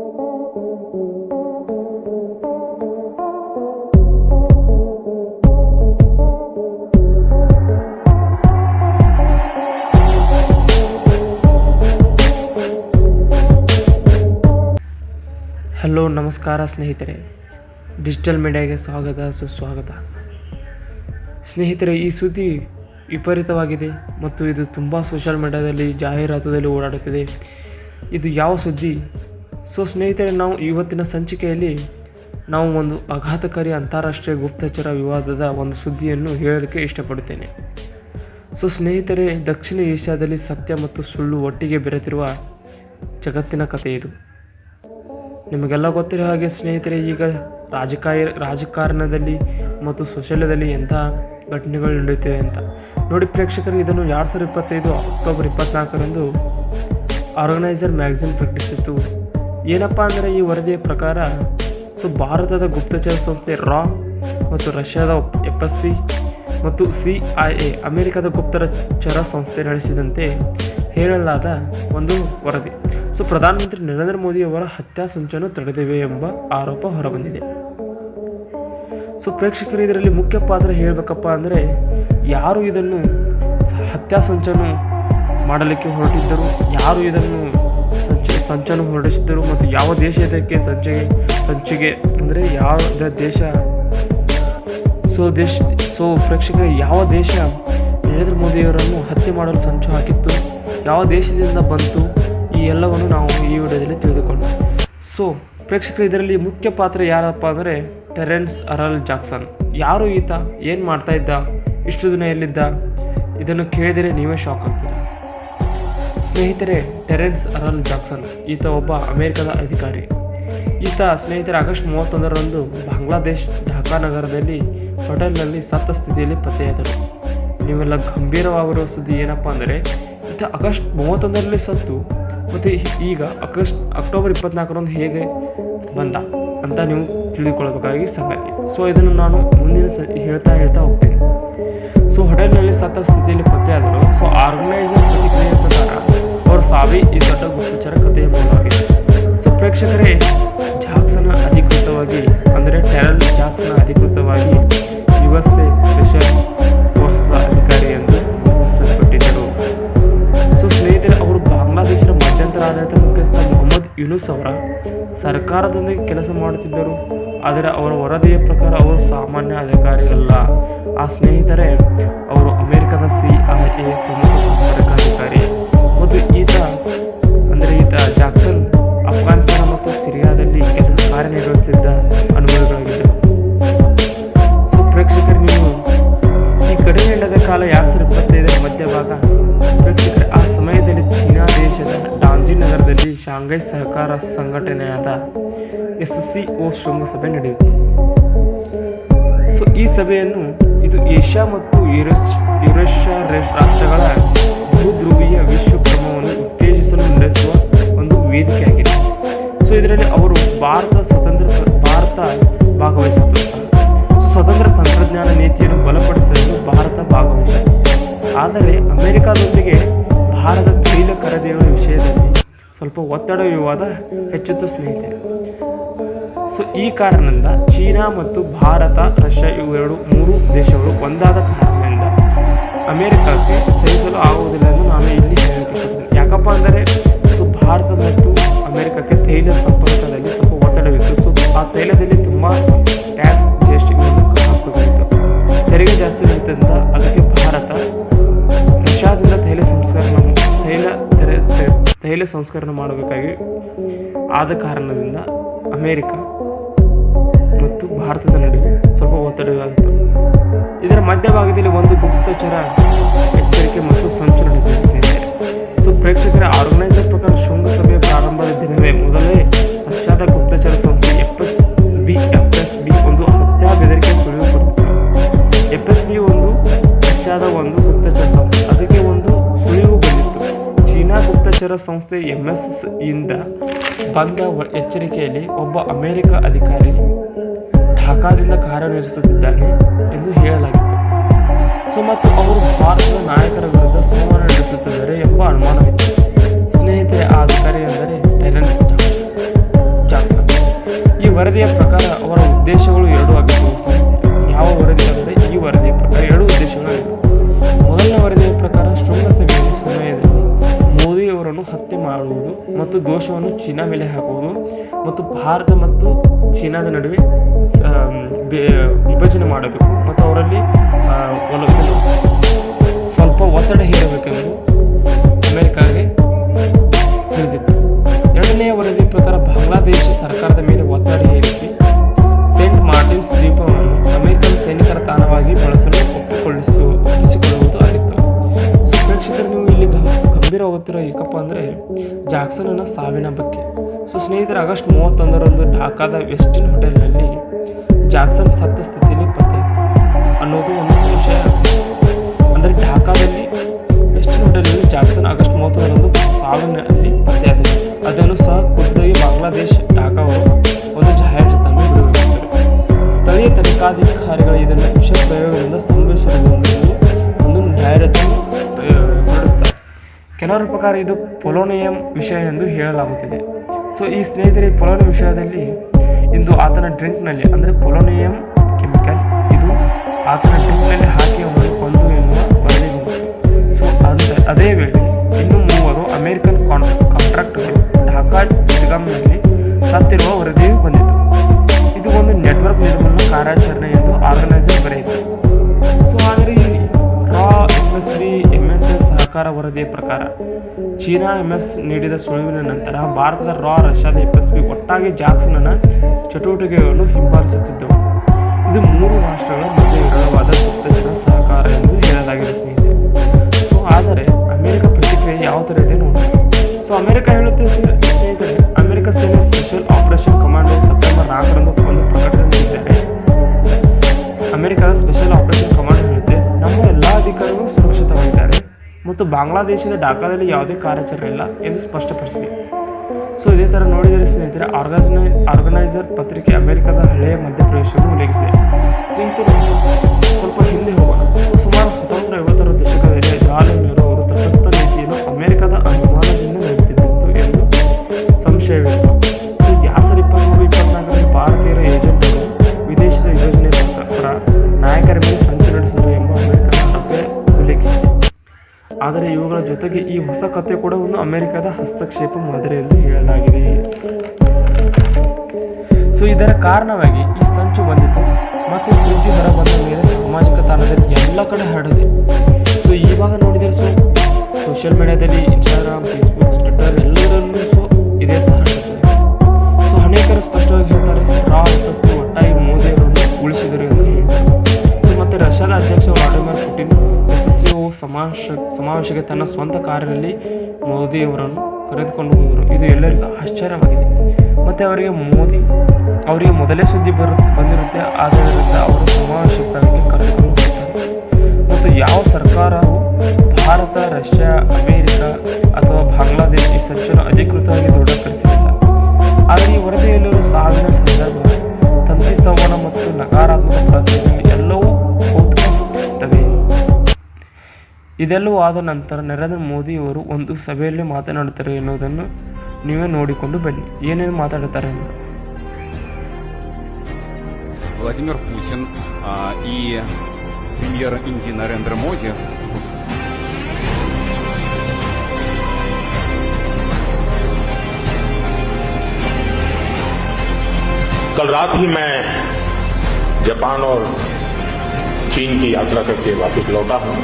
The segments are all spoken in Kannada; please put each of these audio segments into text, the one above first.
ಹಲೋ, ನಮಸ್ಕಾರ ಸ್ನೇಹಿತರೆ. ಡಿಜಿಟಲ್ ಮೀಡಿಯಾಗೆ ಸ್ವಾಗತ, ಸುಸ್ವಾಗತ. ಸ್ನೇಹಿತರೆ, ಈ ಸುದ್ದಿ ವಿಪರೀತವಾಗಿದೆ ಮತ್ತು ಇದು ತುಂಬ ಸೋಷಿಯಲ್ ಮೀಡಿಯಾದಲ್ಲಿ ಜಾಹೀರಾತದಲ್ಲಿ ಓಡಾಡುತ್ತಿದೆ. ಇದು ಯಾವ ಸುದ್ದಿ? ಸೊ ಸ್ನೇಹಿತರೆ ನಾವು ಇವತ್ತಿನ ಸಂಚಿಕೆಯಲ್ಲಿ ನಾವು ಒಂದು ಆಘಾತಕಾರಿ ಅಂತಾರಾಷ್ಟ್ರೀಯ ಗುಪ್ತಚರ ವಿವಾದದ ಒಂದು ಸುದ್ದಿಯನ್ನು ಹೇಳಲಿಕ್ಕೆ ಇಷ್ಟಪಡುತ್ತೇನೆ. ಸೊ ಸ್ನೇಹಿತರೆ ದಕ್ಷಿಣ ಏಷ್ಯಾದಲ್ಲಿ ಸತ್ಯ ಮತ್ತು ಸುಳ್ಳು ಒಟ್ಟಿಗೆ ಬೆರೆತಿರುವ ಜಗತ್ತಿನ ಕಥೆ ಇದು. ನಿಮಗೆಲ್ಲ ಗೊತ್ತಿರೋ ಹಾಗೆ ಸ್ನೇಹಿತರೆ, ಈಗ ರಾಜಕಾಯ, ರಾಜಕಾರಣದಲ್ಲಿ ಮತ್ತು ಸೋಷಲ್ಯದಲ್ಲಿ ಎಂಥ ಘಟನೆಗಳು ನಡೆಯುತ್ತಿವೆ ಅಂತ. ನೋಡಿ ಪ್ರೇಕ್ಷಕರು, ಇದನ್ನು ಎರಡು ಸಾವಿರದ ಇಪ್ಪತ್ತೈದು ಅಕ್ಟೋಬರ್ ಇಪ್ಪತ್ನಾಲ್ಕರಂದು ಆರ್ಗನೈಸರ್ ಮ್ಯಾಗಝಿನ್ ಪ್ರಕಟಿಸಿತ್ತು. ಏನಪ್ಪ ಅಂದರೆ ಈ ವರದಿಯ ಪ್ರಕಾರ, ಸೊ ಭಾರತದ ಗುಪ್ತಚರ ಸಂಸ್ಥೆ ರಾ ಮತ್ತು ರಷ್ಯಾದ ಎಫ್ ಎಸ್ ಪಿ ಮತ್ತು ಸಿ ಐ ಎ, ಅಮೆರಿಕದ ಗುಪ್ತಚರ ಸಂಸ್ಥೆ ನಡೆಸಿದಂತೆ ಹೇಳಲಾದ ಒಂದು ವರದಿ. ಸೊ ಪ್ರಧಾನಮಂತ್ರಿ ನರೇಂದ್ರ ಮೋದಿಯವರ ಹತ್ಯಾ ಸಂಚನ್ನು ತಡೆದಿವೆ ಎಂಬ ಆರೋಪ ಹೊರಬಂದಿದೆ. ಸೊ ಪ್ರೇಕ್ಷಕರು, ಇದರಲ್ಲಿ ಮುಖ್ಯ ಪಾತ್ರ ಹೇಳಬೇಕಪ್ಪ ಅಂದರೆ, ಯಾರು ಇದನ್ನು ಹತ್ಯಾ ಸಂಚನ್ನು ಮಾಡಲಿಕ್ಕೆ ಹೊರಟಿದ್ದರು? ಯಾರು ಇದನ್ನು ಸಂಚ ಸಂಚನ್ನು ಹೊರಡಿಸಿದರು ಮತ್ತು ಯಾವ ದೇಶ ಇದಕ್ಕೆ ಸಂಚಿಗೆ ಸಂಚಿಗೆ ಅಂದರೆ ಯಾವ ದೇಶ, ಸೊ ದೇಶ, ಸೊ ಪ್ರೇಕ್ಷಕರ, ಯಾವ ದೇಶ ನರೇಂದ್ರ ಮೋದಿಯವರನ್ನು ಹತ್ಯೆ ಮಾಡಲು ಸಂಚು ಹಾಕಿತ್ತು, ಯಾವ ದೇಶದಿಂದ ಬಂತು, ಈ ಎಲ್ಲವನ್ನು ನಾವು ಈ ವಿಡಿಯೋದಲ್ಲಿ ತಿಳಿದುಕೊಂಡು ಸೊ ಪ್ರೇಕ್ಷಕರು, ಇದರಲ್ಲಿ ಮುಖ್ಯ ಪಾತ್ರ ಯಾರಪ್ಪ ಅಂದರೆ ಟೆರೆನ್ಸ್ ಅರಲ್ ಜಾಕ್ಸನ್. ಯಾರು ಈತ, ಏನು ಮಾಡ್ತಾ ಇದ್ದ, ಇಷ್ಟು ದಿನ ಎಲ್ಲಿದ್ದ, ಇದನ್ನು ಕೇಳಿದರೆ ನೀವೇ ಶಾಕ್ ಆಗ್ತೀರಿ. ಸ್ನೇಹಿತರೆ, ಟೆರೆನ್ಸ್ ಅರನ್ ಜಾಕ್ಸನ್, ಈತ ಒಬ್ಬ ಅಮೆರಿಕದ ಅಧಿಕಾರಿ. ಈತ ಸ್ನೇಹಿತರೆ, ಆಗಸ್ಟ್ ಮೂವತ್ತೊಂದರಂದು ಬಾಂಗ್ಲಾದೇಶ್ ಢಾಕಾ ನಗರದಲ್ಲಿ ಹೋಟೆಲ್ನಲ್ಲಿ ಸತ್ತ ಸ್ಥಿತಿಯಲ್ಲಿ ಪತ್ತೆಯಾದರು. ನೀವೆಲ್ಲ ಗಂಭೀರವಾಗಿರುವ ಸುದ್ದಿ ಏನಪ್ಪ ಅಂದರೆ, ಈತ ಆಗಸ್ಟ್ ಮೂವತ್ತೊಂದರಲ್ಲಿ ಸತ್ತು, ಮತ್ತು ಈಗ ಆಗಸ್ಟ್ ಅಕ್ಟೋಬರ್ ಇಪ್ಪತ್ನಾಲ್ಕರಂದು ಹೇಗೆ ಬಂದ ಅಂತ ನೀವು ತಿಳಿದುಕೊಳ್ಳಬೇಕಾಗಿ ಸಂಗತಿ. ಸೊ ಇದನ್ನು ನಾನು ಮುಂದಿನ ಸ ಹೇಳ್ತಾ ಹೇಳ್ತಾ ಹೋಗ್ತೀನಿ. ಸೊ ಹೋಟೆಲ್ನಲ್ಲಿ ಸತ್ತ ಸ್ಥಿತಿಯಲ್ಲಿ ಪತ್ತೆಯಾದರು. ಸೊ ಆರ್ಗನೈಸರ್ ದೊಡ್ಡ ಗುಪ್ತಚರ ಕಥೆಯ ಮೂಲವಾಗಿದೆ ಸೊ ಪ್ರೇಕ್ಷಕರೇ, ಜಾಕ್ಸನ ಅಧಿಕೃತವಾಗಿ, ಅಂದರೆ ಟೆರಲ್ ಜಾಕ್ಸನ ಅಧಿಕೃತವಾಗಿ U S A special forces ಅಧಿಕಾರಿ ಎಂದು ಗುರುತಿಸಲ್ಪಟ್ಟಿದ್ದರು. ಸೊ ಸ್ನೇಹಿತರೆ, ಅವರು ಬಾಂಗ್ಲಾದೇಶದ ಮಧ್ಯಂತರ ಆಡಳಿತ ಮುಖ್ಯಸ್ಥ ಮೊಹಮ್ಮದ್ ಯುನುಸ್ ಅವರ ಸರ್ಕಾರದೊಂದಿಗೆ ಕೆಲಸ ಮಾಡುತ್ತಿದ್ದರು. ಆದರೆ ಅವರ ವರದಿಯ ಪ್ರಕಾರ ಅವರು ಸಾಮಾನ್ಯ ಅಧಿಕಾರಿ ಅಲ್ಲ. ಆ ಸ್ನೇಹಿತರೆ, ಅವರು ಅಮೆರಿಕದ ಸಿ ಐ ಎ ಪ್ರಮುಖ ಅಧಿಕಾರಿ. ಮತ್ತು ಈತ ಈತ ಜಾಕ್ಸನ್ ಅಫ್ಘಾನಿಸ್ತಾನ ಮತ್ತು ಸಿರಿಯಾದಲ್ಲಿ ಕೆಲಸ ಕಾರ್ಯನಿರ್ವಹಿಸಿದ್ದ ಅನುಭವಗಳಾಗಿದ್ದರು. ಸೊ ಪ್ರೇಕ್ಷಕರು, ನೀವು ಈ ಕಡಿಮೆ ಇಲ್ಲದ ಕಾಲ ಎರಡು ಸಾವಿರದ ಇಪ್ಪತ್ತೈದರ ಮಧ್ಯಭಾಗ ಪ್ರೇಕ್ಷಕರು, ಆ ಸಮಯದಲ್ಲಿ ಚೀನಾ ದೇಶದ ಡಾಂಜಿ ನಗರದಲ್ಲಿ ಶಾಂಘೈ ಸಹಕಾರ ಸಂಘಟನೆಯಾದ ಎಸ್ ಸಿ ಒ ಶೃಂಗಸಭೆ ನಡೆಯಿತು. ಸೊ ಈ ಸಭೆಯನ್ನು ಇದು ಏಷ್ಯಾ ಮತ್ತು ಯುರೇಷ್, ಯುರೇಷ್ಯಾ ರಾಷ್ಟ್ರಗಳ ಭೂಧ್ರುವೀಯ ವಿಶ್ವಕ್ರಮವನ್ನು ಉತ್ತೇಜಿಸಲು ನಡೆಸುವ ಒಂದು ವೇದಿಕೆಯಾಗಿದೆ ಸೊ ಇದರಲ್ಲಿ ಅವರು ಭಾರತ ಸ್ವತಂತ್ರ ಭಾರತ ಭಾಗವಹಿಸಿತು ಸ್ವತಂತ್ರ ತಂತ್ರಜ್ಞಾನ ನೀತಿಯನ್ನು ಬಲಪಡಿಸಲು ಭಾರತ ಭಾಗವಹಿಸಿತು ಆದರೆ ಅಮೆರಿಕದೊಂದಿಗೆ ಭಾರತ ತೈಲ ಕರೆದಿರುವ ವಿಷಯದಲ್ಲಿ ಸ್ವಲ್ಪ ಒತ್ತಡ ವಿವಾದ ಹೆಚ್ಚುತ್ತ ಸ್ನೇಹಿತರೆ. ಸೊ ಈ ಕಾರಣದಿಂದ ಚೀನಾ ಮತ್ತು ಭಾರತ, ರಷ್ಯಾ ಇವೆರಡು ಮೂರು ದೇಶಗಳು ಒಂದಾದ ಕಾರಣದಿಂದ ಅಮೆರಿಕಕ್ಕೆ ಸಹಿಸಲು ಆಗುವುದಿಲ್ಲ ಎಂದು ನಾನು ಇಲ್ಲಿ ಇಷ್ಟಪಡ್ತೀನಿ ಯಾಕಪ್ಪ ಅಂದರೆ, ಸೊ ಭಾರತ ಮತ್ತು ಅಮೆರಿಕಕ್ಕೆ ತೈಲ ಸಂಪರ್ಕದಲ್ಲಿ ಸ್ವಲ್ಪ ಒತ್ತಡವಿತ್ತು ಸೊ ಆ ತೈಲದಲ್ಲಿ ತುಂಬ ಟ್ಯಾಕ್ಸ್ ಜಿ ಎಸ್ ಟಿ ಹಾಕಬೇಕಾಯಿತು ತೆರಿಗೆ ಜಾಸ್ತಿ ಇರುತ್ತರಿಂದ ಅದಕ್ಕೆ ಭಾರತ ರಷ್ಯಾದಿಂದ ತೈಲ ಸಂಸ್ಕರಣ, ತೈಲ ತೆರೆ- ತೈಲ ಸಂಸ್ಕರಣ ಮಾಡಬೇಕಾಗಿ ಆದ ಕಾರಣದಿಂದ ಅಮೇರಿಕ ಮತ್ತು ಭಾರತದ ನಡುವೆ ಸ್ವಲ್ಪ ಒತ್ತಡವಾಗಿತ್ತು ಇದರ ಮಧ್ಯಭಾಗದಲ್ಲಿ ಒಂದು ಗುಪ್ತಚರ ಎಚ್ಚರಿಕೆ ಮತ್ತು ಸಂಚಲನ ಸೊ ಪ್ರೇಕ್ಷಕರ ಆರ್ಗನೈಸರ್ ಪ್ರಕಾರ ಶೃಂಗಸಭೆಯ ಪ್ರಾರಂಭದ ದಿನವೇ ಮೊದಲೇ ರಷ್ಯಾದ ಗುಪ್ತಚರ ಸಂಸ್ಥೆ F S B F S B ಒಂದು ಹತ್ಯಾ ಬೆದರಿಕೆ ಸುಳಿವು ಕೊಟ್ಟಿತ್ತು. ಎಫ್ ಎಸ್ ಬಿ ಒಂದು ರಷ್ಯಾದ ಒಂದು ಗುಪ್ತಚರ ಸಂಸ್ಥೆ. ಅದಕ್ಕೆ ಒಂದು ಸುಳಿವು ಬಂದಿತ್ತು. ಚೀನಾ ಗುಪ್ತಚರ ಸಂಸ್ಥೆ ಎಂ ಎಸ್ ಇಂದ ಬಂದ ಎಚ್ಚರಿಕೆಯಲ್ಲಿ ಒಬ್ಬ ಅಮೆರಿಕ ಅಧಿಕಾರಿ ಢಾಕಾದಿಂದ ಕಾರ್ಯನಿರ್ವಹಿಸುತ್ತಿದ್ದಾನೆ ಎಂದು ಹೇಳಲಾಗಿತ್ತು ಸೊ ಮತ್ತು ಅವರು ಭಾರತದ ನಾಯಕರ ವಿರುದ್ಧ ಸಂವಹನ ನಡೆಸುತ್ತಿದ್ದಾರೆ ಎಂಬ ಅನುಮಾನವಿತ್ತು ಸ್ನೇಹಿತರೆ, ಆ ಅಧಿಕಾರಿ ಎಂದರೆ ಟೆರನ್ ಜಾನ್ಸನ್ ಈ ವರದಿಯ ಪ್ರಕಾರ ಅವರ ಉದ್ದೇಶಗಳು ಎರಡು ಸ್ನೇಹಿತರೆ. ಯಾವ ವರದಿ ಅಂದರೆ, ಈ ವರದಿಯ ಪ್ರಕಾರ ಎರಡು ಉದ್ದೇಶಗಳು. ಮೊದಲನೇ ವರದಿಯ ಪ್ರಕಾರ ಶೃಂಗಸಭೆಯ ಸಮಯದಲ್ಲಿ ಮೋದಿಯವರನ್ನು ಹತ್ಯೆ ಮಾಡುವುದು ಮತ್ತು ದೋಷವನ್ನು ಚೀನಾ ಮೇಲೆ ಹಾಕುವುದು ಮತ್ತು ಭಾರತ ಮತ್ತು ಚೀನಾದ ನಡುವೆ ವಿಭಜನೆ ಮಾಡಬೇಕು. ಮತ್ತು ಅವರಲ್ಲಿ ಸ್ವಲ್ಪ ಒತ್ತಡ ಹೇರಬೇಕೆಂದು ಅಮೆರಿಕಾಗೆ ತಿಳಿದಿತ್ತು. ಎರಡನೆಯ ವರದಿ ಪ್ರಕಾರ ಬಾಂಗ್ಲಾದೇಶ ಸರ್ಕಾರದ ಮೇಲೆ ಒತ್ತಡ ಹೇರಿಸಿ ಸೇಂಟ್ ಮಾರ್ಟಿನ್ಸ್ ದ್ವೀಪವನ್ನು ಅಮೆರಿಕನ್ ಸೈನಿಕರ ತಾಣವಾಗಿ ಬಳಸಲು ಒಪ್ಪಿಕೊಳ್ಳಿಸು, ಒಪ್ಪಿಸಿಕೊಳ್ಳುವುದು ಆಗಿತ್ತು ಸೊ ಪ್ರೇಕ್ಷಕರು ನೀವು ಇಲ್ಲಿ ಗಂಭೀರ ಹೋಗುತ್ತಿರೋ ಏಕಪ್ಪ ಅಂದರೆ ಜಾಕ್ಸನ್ನ ಸಾವಿನ ಬಗ್ಗೆ ಸೊ ಸ್ನೇಹಿತರೆ ಆಗಸ್ಟ್ ಮೂವತ್ತೊಂದರಂದು ಢಾಕಾದ ವೆಸ್ಟಿನ್ ಹೋಟೆಲ್ನಲ್ಲಿ ಜಾಕ್ಸನ್ ಸತ್ತ ಸ್ಥಿತಿಯಲ್ಲಿ ಪತ್ತೆ ಅನ್ನೋದು ಒಂದು ವಿಷಯ. ಅಂದರೆ ಢಾಕಾದಲ್ಲಿ ವೆಸ್ಟಿನ್ ಹೋಟೆಲ್ನಲ್ಲಿ ಜಾಕ್ಸನ್ ಆಗಸ್ಟ್ ಮೂವತ್ತೊಂದರಂದು ಸಾವಿನಲ್ಲಿ ಪತ್ತೆಯಾದರು. ಅದನ್ನು ಸಹ ಖುದ್ದಾಗಿ ಬಾಂಗ್ಲಾದೇಶ್ ಢಾಕಾವರು ಒಂದು ಜಾಹೀರಾತನ್ನು ಬಿಡುಗಡೆ ಸ್ಥಳೀಯ ತನಿಖಾಧಿಕಾರಿಗಳು ಇದನ್ನು ವಿಷ ಪ್ರಯೋಗದಿಂದ ಸಂಭವಿಸಿದ ಒಂದು ಜಾಹೀರಾತನ್ನು ಕೆಲವರ ಪ್ರಕಾರ ಇದು ಪೊಲೋನಿಯಂ ವಿಷಯ ಎಂದು ಹೇಳಲಾಗುತ್ತಿದೆ. ಸೊ ಈ ಸ್ನೇಹಿತರೆ, ಪೊಲೋನಿಯಂ ವಿಷಯದಲ್ಲಿ ಇಂದು ಆತನ ಡ್ರಿಂಕ್ನಲ್ಲಿ, ಅಂದರೆ ಪೊಲೋನಿಯಂ ಕೆಮಿಕಲ್, ಇದು ಆತನ ಡ್ರಿಂಕ್ನಲ್ಲಿ ಹಾಕಿ ಅವರು ಕೊಂದು ಎಂದು ಸೊ ಅದು ಅದೇ ವೇಳೆ ಇನ್ನು ಮೂವರು ಅಮೆರಿಕನ್ ಕಾನ್ ಕಾಂಟ್ರಾಕ್ಟ್ಗಳು ಢಾಕಾ ಚಿಗಾಮ್ನಲ್ಲಿ ಸತ್ತಿರುವ ವರದಿಯೂ ಬಂದಿತು ಇದು ಒಂದು ನೆಟ್ವರ್ಕ್ ನಿರ್ಮಾಣ ಕಾರ್ಯಾಚರಣೆ ಎಂದು ಆರ್ಗನೈಸರ್ ಬರೆಯಿತು ಸೊ ಆದರೆ ರಾ M S M S S ಸಹಕಾರ ವರದಿಯ ಪ್ರಕಾರ ಚೀನಾ ಎಂ ಎಸ್ ನೀಡಿದ ಸುಳಿವಿನ ನಂತರ ಭಾರತದ ರಾ ರಷ್ಯಾದ ಎಫ್ ಎಸ್ ಬಿ ಒಟ್ಟಾಗಿ ಜಾಕ್ಸನ್ನ ಚಟುವಟಿಕೆಗಳನ್ನು ಹಿಂಬಾಲಿಸುತ್ತಿದ್ದವು. ಇದು ಮೂರು ರಾಷ್ಟ್ರಗಳ ಬಾಂಗ್ಲಾದೇಶದ ಢಾಕಾದಲ್ಲಿ ಯಾವುದೇ ಕಾರ್ಯಾಚರಣೆ ಇಲ್ಲ ಎಂದು ಸ್ಪಷ್ಟಪಡಿಸಿದೆ. ಸೊ, ಇದೇ ಥರ ನೋಡಿದರೆ ಸ್ನೇಹಿತರೆ, ಆರ್ಗನೈ, ಆರ್ಗನೈಸರ್ ಪತ್ರಿಕೆ ಅಮೆರಿಕದ ಹಳೆಯ ಮಧ್ಯಪ್ರವೇಶವನ್ನು ಉಲ್ಲೇಖಿಸಿದೆ. ಸ್ನೇಹಿತರೆ, ಸ್ವಲ್ಪ ಹಿಂದೆ ಹೋಗೋಣ. ಸುಮಾರು ಹತ್ತೊಂಬತ್ತು ಐವತ್ತರ ದಶಕದಲ್ಲಿ ಜವಾಹರ್ಲಾಲ್ ನೆಹರು ಅವರು ತಟಸ್ಥ ನೀತಿಯನ್ನು ಅಮೆರಿಕದ ಆದರೆ ಇವುಗಳ ಜೊತೆಗೆ ಈ ಹೊಸ ಕತೆ ಕೂಡ ಒಂದು ಅಮೆರಿಕದ ಹಸ್ತಕ್ಷೇಪ ಮಾದರಿ ಎಂದು ಹೇಳಲಾಗಿದೆ. ಸೊ ಇದರ ಕಾರಣವಾಗಿ ಈ ಸಂಚು ಬಂದಿತು ಮತ್ತು ಸುದ್ದಿ ಹೊರಬಂದ ಮೇಲೆ ಸಾಮಾಜಿಕ ತಾಣದಲ್ಲಿ ಎಲ್ಲ ಕಡೆ ಹರಡಿದೆ. ಸೊ ಇವಾಗ ನೋಡಿದರೆ ಸೊ ಸೋಷಿಯಲ್ ಮೀಡಿಯಾದಲ್ಲಿ ಇನ್ಸ್ಟಾಗ್ರಾಮ್ ಫೇಸ್ಬುಕ್ ಟ್ವಿಟರ್ ಎಲ್ಲರಲ್ಲೂ ಸಮಾವೇಶಕ್ಕೆ ತನ್ನ ಸ್ವಂತ ಕಾರಿನಲ್ಲಿ ಮೋದಿಯವರನ್ನು ಕರೆದುಕೊಂಡು ಹೋದರು. ಇದು ಎಲ್ಲರಿಗೂ ಆಶ್ಚರ್ಯವಾಗಿದೆ. ಮತ್ತು ಅವರಿಗೆ ಮೋದಿ, ಅವರಿಗೆ ಮೊದಲೇ ಸುದ್ದಿ ಬರು, ಬಂದಿರುತ್ತೆ. ಆದ್ದರಿಂದ ಅವರು ಸಮಾವೇಶ ಸ್ಥಳಕ್ಕೆ ಕರೆದುಕೊಂಡು ಹೋಗ್ತಾರೆ. ಮತ್ತು ಯಾವ ಸರ್ಕಾರವು ಭಾರತ, ರಷ್ಯಾ, ಅಮೇರಿಕ ಅಥವಾ ಬಾಂಗ್ಲಾದೇಶ ಈ ಸಂಚನ್ನು ಅಧಿಕೃತವಾಗಿ ದೃಢಪಡಿಸಲಿಲ್ಲ ಆದರೆ ಈ ವರದಿಯಲ್ಲಿರುವ ಸಾವಿನ ಸಂದರ್ಭ ತಂತಿ ಸಂವಹನ ಮತ್ತು ನಕಾರಾತ್ಮಕ ಪ್ರತಿಕ್ರಿಯೆ ಇದೆಲ್ಲವೂ ಆದ ನಂತರ ನರೇಂದ್ರ ಮೋದಿಯವರು ಒಂದು ಸಭೆಯಲ್ಲಿ ಮಾತನಾಡುತ್ತಾರೆ ಎನ್ನುವುದನ್ನು ನೀವೇ ನೋಡಿಕೊಂಡು ಬನ್ನಿ ಏನೇನು ಮಾತಾಡುತ್ತಾರೆ ಅಂತ Владимир Путин а, и премьер Индии Нарендра Моди कल रात ही मैं जापान और चीन की यात्रा करके वापस लौटा हूं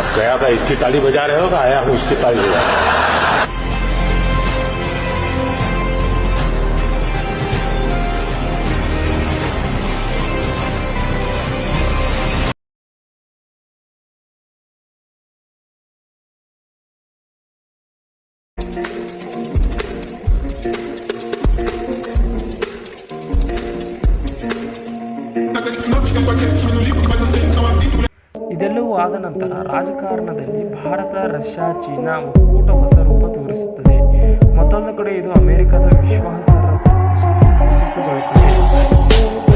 आप गया था इसकी ताली बजा रहे हो आया हूँ इसकी ताली बजा रहे ಆದ ನಂತರ ರಾಜಕಾರಣದಲ್ಲಿ ಭಾರತ, ರಷ್ಯಾ, ಚೀನಾ ಒಕ್ಕೂಟ ಹೊಸ ರೂಪ ತೋರಿಸುತ್ತದೆ. ಮತ್ತೊಂದು ಕಡೆ ಇದು ಅಮೆರಿಕದ ವಿಶ್ವಾಸಾರ್ಹತೆ ಕುಸಿತು ಕುಸಿತಗೊಳ್ಳುತ್ತದೆ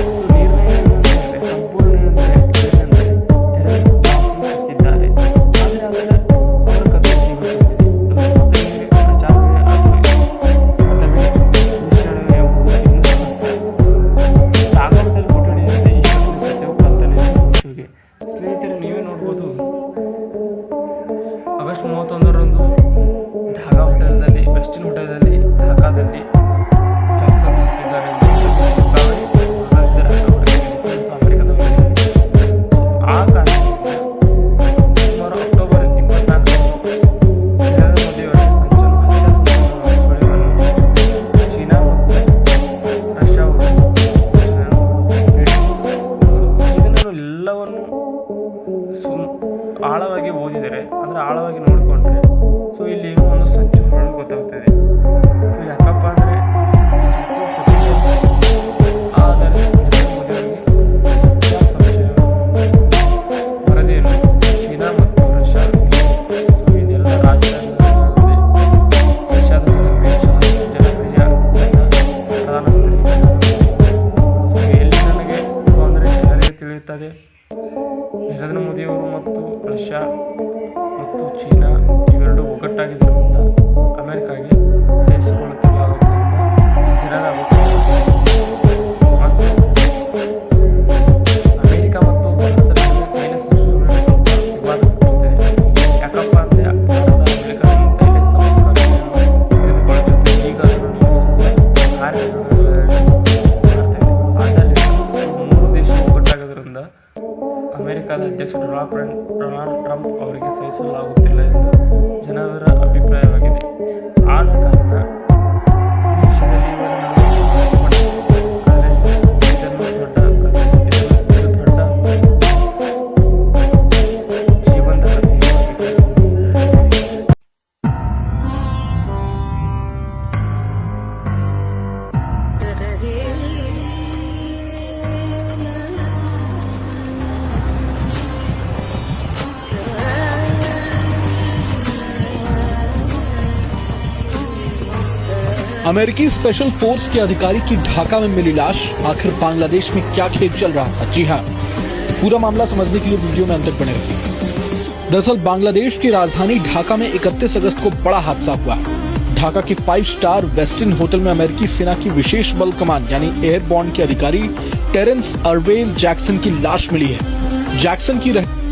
ಸಹಿಸಲಾಗುತ್ತಿಲ್ಲ ಎಂದು ಜನರ ಅಭಿಪ್ರಾಯವಾಗಿದೆ. ಆದ ಕಾರಣ अमेरिकी स्पेशल फोर्स के अधिकारी की ढाका में मिली लाश। आखिर बांग्लादेश में क्या खेल चल रहा था? जी हाँ पूरा मामला समझने के लिए वीडियो में अंत तक बने रहिए दरअसल बांग्लादेश की राजधानी ढाका में 31 अगस्त को बड़ा हादसा हुआ। ढाका के फाइव स्टार वेस्टर्न होटल में अमेरिकी सेना की विशेष बल कमान, यानी एयरबॉन्ड के अधिकारी टेरेंस अरवेल जैक्सन की लाश मिली है। जैक्सन की रह...